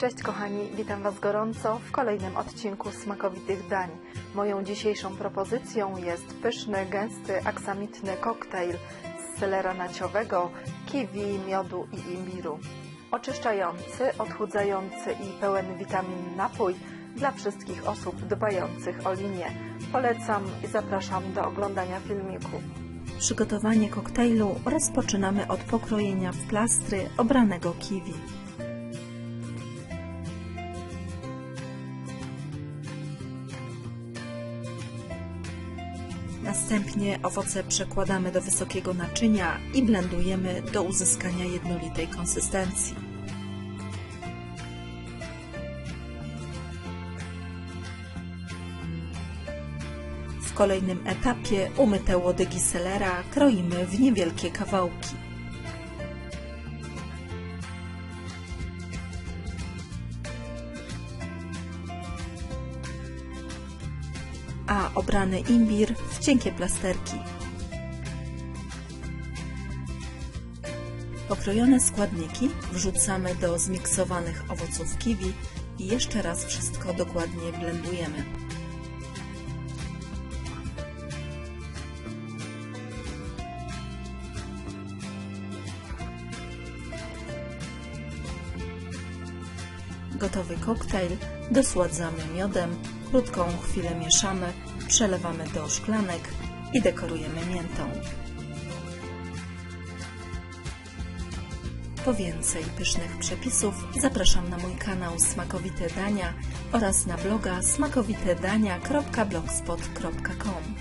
Cześć kochani, witam Was gorąco w kolejnym odcinku smakowitych dań. Moją dzisiejszą propozycją jest pyszny, gęsty, aksamitny koktajl z selera naciowego, kiwi, miodu i imbiru. Oczyszczający, odchudzający i pełen witamin napój dla wszystkich osób dbających o linię. Polecam i zapraszam do oglądania filmiku. Przygotowanie koktajlu rozpoczynamy od pokrojenia w plastry obranego kiwi. Następnie owoce przekładamy do wysokiego naczynia i blendujemy do uzyskania jednolitej konsystencji. W kolejnym etapie umyte łodygi selera kroimy w niewielkie kawałki. A obrany imbir w cienkie plasterki. Pokrojone składniki wrzucamy do zmiksowanych owoców kiwi i jeszcze raz wszystko dokładnie blendujemy. Gotowy koktajl dosładzamy miodem, krótką chwilę mieszamy, przelewamy do szklanek i dekorujemy miętą. Po więcej pysznych przepisów zapraszam na mój kanał Smakowite Dania oraz na bloga smakowitedania.blogspot.com.